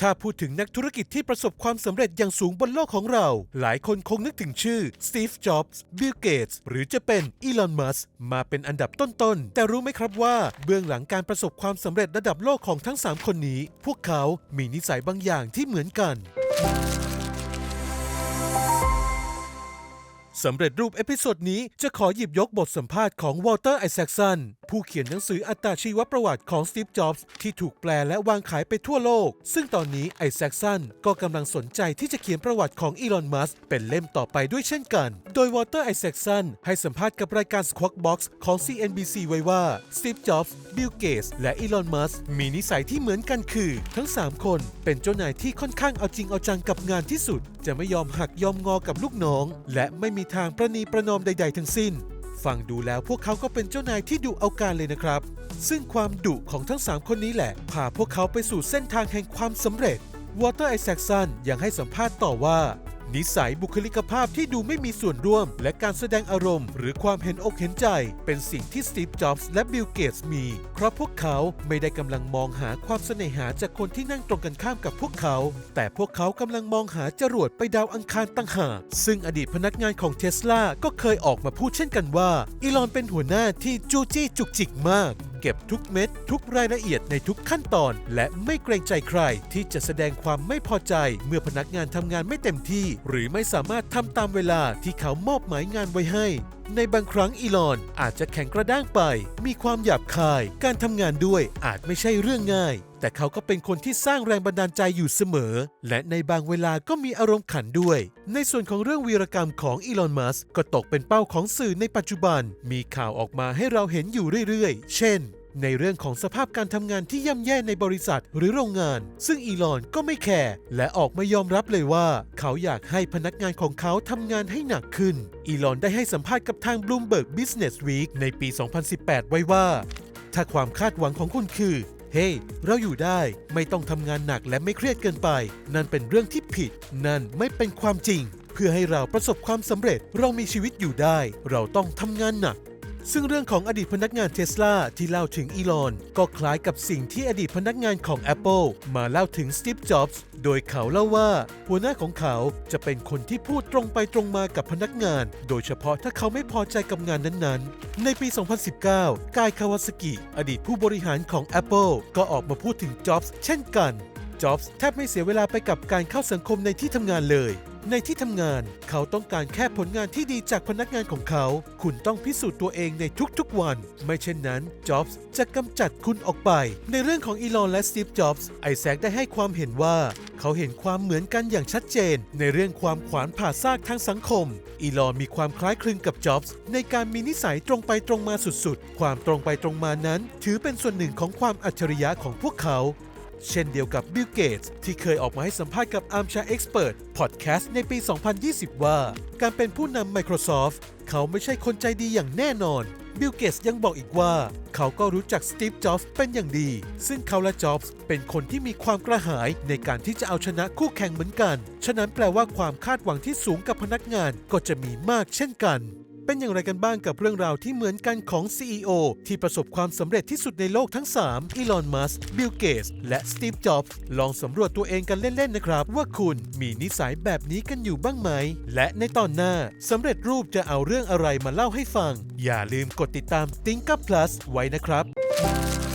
ถ้าพูดถึงนักธุรกิจที่ประสบความสำเร็จอย่างสูงบนโลกของเรา หลายคนคงนึกถึงชื่อสตีฟ จ็อบส์ บิล เกตส์ หรือจะเป็นอีลอน มัสมาเป็นอันดับต้นๆ แต่รู้ไหมครับว่าเบื้องหลังการประสบความสำเร็จระดับโลกของทั้ง 3 คนนี้ พวกเขามีนิสัยบางอย่างที่เหมือนกันสำเร็จรูปเอพิโซดนี้จะขอหยิบยกบทสัมภาษณ์ของวอลเตอร์ไอแซคสันผู้เขียนหนังสืออัตาชีวประวัติของสตีฟ จ็อบส์ที่ถูกแปลและวางขายไปทั่วโลก ซึ่งตอนนี้ไอแซคสันก็กำลังสนใจที่จะเขียนประวัติของอีลอน มัสเป็นเล่มต่อไปด้วยเช่นกัน โดยวอเตอร์ไอแซคสันให้สัมภาษณ์กับรายการ Squawk Box ของ CNBC ไว้ว่าสตีฟ จ็อบส์ บิล เกตส์ และอีลอน มัสมีนิสัยที่เหมือนกันคือ ทั้ง 3 คนเป็นเจ้านายที่ค่อนข้างเอาจริงเอาจังกับงานที่สุด จะไม่ยอมหักยอมงอกับลูกน้อง และไม่มีทางประนีประนอมใด ๆ ทั้งสิ้น ฟังดูแล้วพวกเขาก็เป็นเจ้านายที่ดุเอาการเลยนะครับ ซึ่งความดุของทั้ง 3 คนนี้แหละ พาพวกเขาไปสู่เส้นทางแห่งความสำเร็จวอเตอร์ไอแซคสันยังให้สัมภาษณ์ต่อว่า นิสัยบุคลิกภาพที่ดูไม่มีส่วนร่วม และการแสดงอารมณ์ หรือความเห็นอกเห็นใจ เป็นสิ่งที่สตีฟ จ็อบส์และบิล เกตส์มี เพราะพวกเขาไม่ได้กำลังมองหาความเสน่หาจากคนที่นั่งตรงกันข้ามกับพวกเขา แต่พวกเขากำลังมองหาจรวดไปดาวอังคารต่างหาก ซึ่งอดีตพนักงานของเทสลาก็เคยออกมาพูดเช่นกันว่า อีลอนเป็นหัวหน้าที่จู้จี้จุกจิกมาก ก็บทุกเม็ด ทุกรายละเอียดในทุกขั้นตอน และไม่เกรงใจใคร ที่จะแสดงความไม่พอใจ เมื่อพนักงานทำงานไม่เต็มที่ หรือไม่สามารถทำตามเวลาที่เขามอบหมายงานไว้ให้ ในบางครั้งอีลอนอาจจะแข็งกระด้างไป มีความหยาบคาย การทำงานด้วยอาจไม่ใช่เรื่องง่าย แต่เขาก็เป็นคนที่สร้างแรงบันดาลใจอยู่เสมอ และในบางเวลาก็มีอารมณ์ขันด้วย ในส่วนของเรื่องวีรกรรมของอีลอน มัสก็ตกเป็นเป้าของสื่อในปัจจุบัน มีข่าวออกมาให้เราเห็นอยู่เรื่อยๆ เช่น ในเรื่องของสภาพการทำงานที่ย่ำแย่ในบริษัทหรือโรงงาน ซึ่งอีลอนก็ไม่แคร์และออกมายอมรับเลยว่า เขาอยากให้พนักงานของเขาทำงานให้หนักขึ้น อีลอนได้ให้สัมภาษณ์กับทาง Bloomberg Business Week ในปี 2018 ไว้ว่า ถ้าความคาดหวังของคุณคือเฮ้ hey, เราอยู่ได้ไม่ต้องทำงานหนักและไม่เครียดเกินไป นั่นเป็นเรื่องที่ผิด นั่นไม่เป็นความจริง เพื่อให้เราประสบความสำเร็จ เรามีชีวิตอยู่ได้ เราต้องทำงานหนัก ซึ่งเรื่องของอดีตพนักงานเทสลาที่เล่าถึงอีลอน ก็คล้ายกับสิ่งที่อดีตพนักงานของ Apple มาเล่าถึงสตีฟจ็อบส์โดยเขาเล่าว่า หัวหน้าของเขาจะเป็นคนที่พูดตรงไปตรงมากับพนักงาน โดยเฉพาะถ้าเขาไม่พอใจกับงานนั้นๆ ในปี 2019 กายคาวาสกิอดีตผู้บริหารของ Apple ก็ออกมาพูดถึงจ็อบส์เช่นกันจ็อบส์แทบไม่เสียเวลาไปกับการเข้าสังคมในที่ทำงานเลย ในที่ทำงาน เขาต้องการแค่ผลงานที่ดีจากพนักงานของเขา คุณต้องพิสูจน์ตัวเองในทุกๆวัน ไม่เช่นนั้นจ็อบส์จะกำจัดคุณออกไป ในเรื่องของอีลอนและสตีฟจ็อบส์ไอแซคได้ให้ความเห็นว่า เขาเห็นความเหมือนกันอย่างชัดเจน ในเรื่องความขวานผ่าซากทางสังคม อีลอนมีความคล้ายคลึงกับจ็อบส์ในการมีนิสัยตรงไปตรงมาสุดๆ ความตรงไปตรงมานั้น ถือเป็นส่วนหนึ่งของความอัจฉริยะของพวกเขา เช่นเดียวกับบิลเกตส์ที่เคยออกมาให้สัมภาษณ์กับ Armchair Expert Podcast ในปี 2020 ว่า การเป็นผู้นำ Microsoft เขาไม่ใช่คนใจดีอย่างแน่นอน บิลเกตส์ยังบอกอีกว่า เขาก็รู้จักสตีฟ จ็อบส์เป็นอย่างดี ซึ่งเขาและจ็อบส์เป็นคนที่มีความกระหายในการที่จะเอาชนะคู่แข่งเหมือนกัน ฉะนั้นแปลว่าความคาดหวังที่สูงกับพนักงานก็จะมีมากเช่นกัน เป็นอย่างไรกันบ้างกับเรื่องราวที่เหมือนกันของ CEO ที่ประสบความสำเร็จที่สุดในโลกทั้ง 3 อีลอน มัสก์บิล เกตส์ และสตีฟ จ็อบส์ ลองสำรวจตัวเองกันเล่น ๆ นะครับ ว่าคุณมีนิสัยแบบนี้กันอยู่บ้างไหม และในตอนหน้าสำเร็จรูปจะเอาเรื่องอะไรมาเล่าให้ฟัง อย่าลืมกดติดตาม t h i n k u p Plus ไว้นะครับ